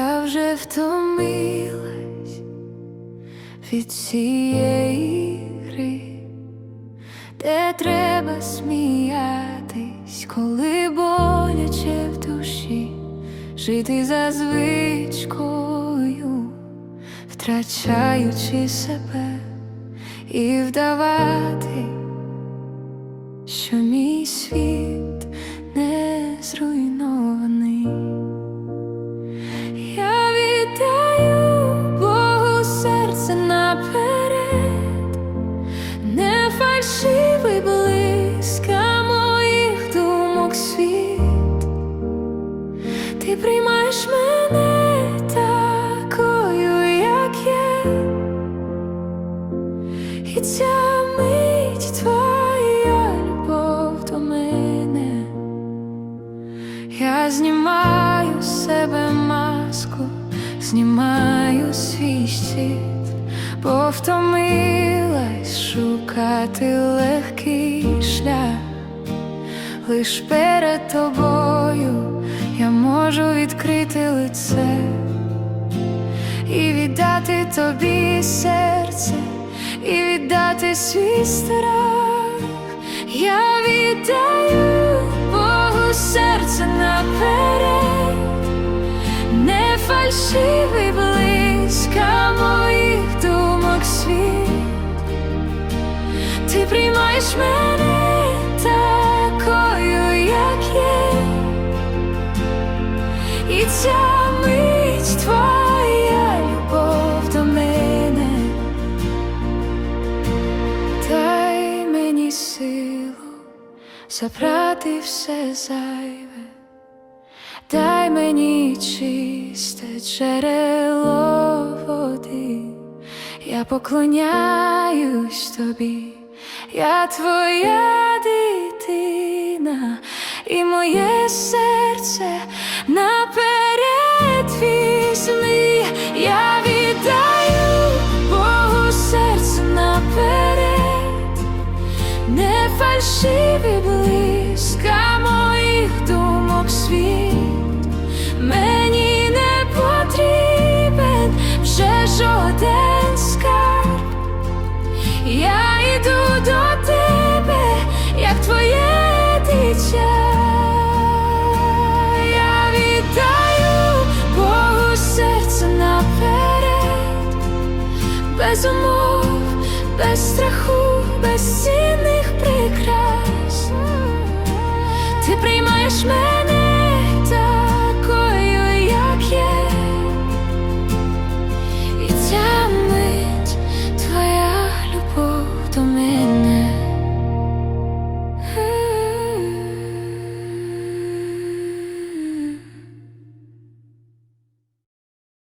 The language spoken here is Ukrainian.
Я вже втомилась від цієї гри, де треба сміятись, коли боляче в душі, жити за звичкою, втрачаючи себе і вдавати, що мій світ не зруйнує. Знімаю свій щит, бо шукати легкий шлях. Лиш перед тобою я можу відкрити лице і віддати тобі серце, і віддати свій страх. Я віддаю фальшивий близька моїх думок світ. Ти приймаєш мене такою, як є, і ця мить твоя любов до мене. Дай мені силу забрати все зайве, дай мені чисте джерело води, я поклоняюсь тобі, я твоя дитина, і моє серце наперед візьми, я віддаю Богу серце наперед, не фальшивий близька моїх думок світ, без умов,